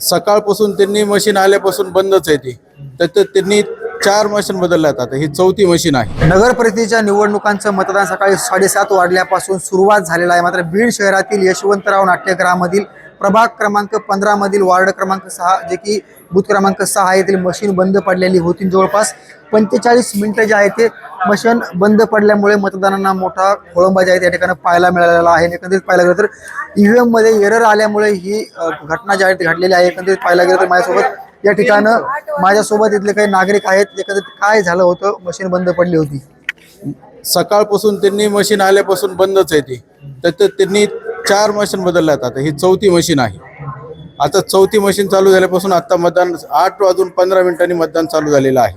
सकाळपासून त्यांनी मशीन आल्यापासून बंदच आहे ती. तर त्यांनी चार मशीन बदलल्यात आता. ही चौथी मशीन आहे. नगर परिषदेच्या निवडणुकांचं मतदान सकाळी साडेसात वाजल्यापासून सुरुवात झालेलं आहे. मात्र बीड शहरातील यशवंतराव नाट्यगृहामधील प्रभाग क्रमांक पंधरा मधील वार्ड क्रमांक सहा जे की बूथ क्रमांक सहा येथील मशीन बंद पडलेली होती जवळपास पंचेचाळीस मिनिटं जे आहे ते मशीन बंद पडल्यामुळे मतदारांना मोठा खोळंबा आहे. त्या ठिकाणी पाहायला मिळालेला आहे. एकंदरीत पाहायला गेलं तर ईव्हीएममध्ये एरर आल्यामुळे ही घटना जी आहे घडलेली आहे. एकंदरीत पाहायला गेलं तर माझ्यासोबत या ठिकाणं माझ्यासोबत इथले काही नागरिक आहेत. एकंदरीत काय झालं होतं? मशीन बंद पडली होती. सकाळपासून त्यांनी मशीन आल्यापासून बंदच आहे ती. तर ते त्यांनी चार मशीन बदलल्यात आता. ही चौथी मशीन आहे. आता चौथी मशीन चालू झाल्यापासून आता मतदान आठ वाजून पंधरा मिनिटांनी मतदान चालू झालेलं आहे.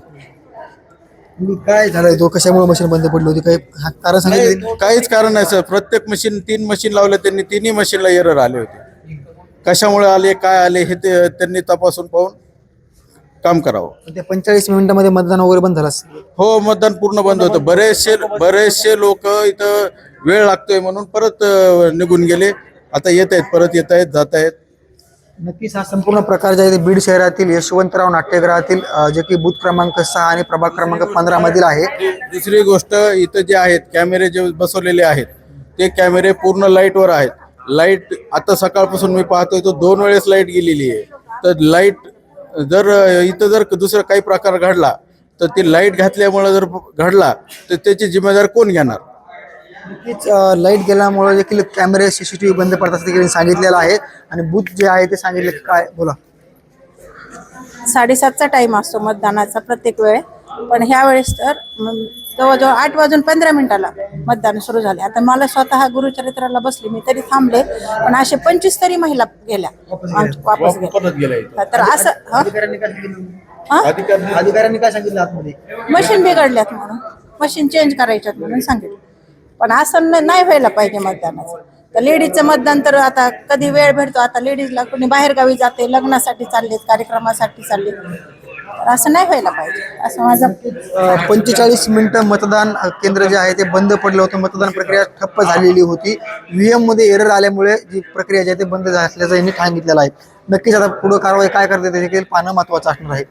मी काय झालं तो कशामुळे मशीन बंद पडली होती? काही हा- कारण सांगितलं काही- काहीच कारण नाही सर प्रत्येक मशीन तीन मशीन लावले त्यांनी तिन्ही मशीनला एरर आले होते. कशामुळे आले काय आले हे ते त्यांनी तपासून पाहून काम करावं. त्या पंचेचाळीस मिनिटांमध्ये मतदान वगैरे बंद झालं असेल. हो मतदान पूर्ण बंद होतं. बरेचसे बरेचसे लोक इथं वेळ लागतोय म्हणून परत अं, निघून गेले. आता येत आहेत परत येत आहेत जात आहेत. नक्कीच हा संपूर्ण प्रकार जे आहे ते बीड शहरातील यशवंतराव नाट्यगृहातील अ, जे की बूथ क्रमांक सहा आणि प्रभाग क्रमांक पंधरा मधील आहे. दुसरी गोष्ट इथं जे आहेत कॅमेरे जे बसवलेले आहेत ते कॅमेरे पूर्ण लाईटवर आहेत. लाइट आता सकाळपासून मी पाहतोय तो दोन वेळेस लाइट गेलेली आहे. तर लाइट जर इथं जर दुसरा काही प्रकार घडला तर ती लाइट घातल्यामुळे जर घडला तर त्याची जिम्मेदार कोण घेणार? नक्कीच लाइट गेल्यामुळे देखील कॅमेरे सीसीटीव्ही बंद पडतात असं देखील सांगितलेलं आहे. आणि बूथ जे आहे ते सांगितले काय? बोला. साडेसातचा टाइम असतो मतदानाचा प्रत्येक वेळे. पण ह्या वेळेस तर जवळजवळ आठ वाजून पंधरा मिनिटाला मतदान सुरू झाले. आता मला स्वतः गुरुचरित्राला बसली मी तरी थांबले पण असे पंचवीस तरी महिला गेल्या. वापस गेल्या. तर असं? अधिकाऱ्यांनी काय सांगितलं? आतमध्ये? मशीन बिघडल्यात म्हणून. मशीन चेंज करायच्यात म्हणून सांगितलं. पण असं नाही व्हायला पाहिजे मतदानाचं. तर लेडीजचं मतदान तर आता कधी वेळ भेटतो आता लेडीजला कोणी बाहेरगावी जाते लग्नासाठी चाललेत कार्यक्रमासाठी चालले तर असं नाही व्हायला पाहिजे. असं माझं पंचेचाळीस मिनिटं मतदान केंद्र जे आहे ते बंद पडलं होतं. मतदान प्रक्रिया ठप्प झालेली होती. व्हीएममध्ये एरर आल्यामुळे जी प्रक्रिया जी आहे ते बंद असल्याचं यांनी सांगितलेलं आहे. नक्कीच आता पुढे कारवाई काय करते ते देखील पाहणं महत्वाचं असणार आहे.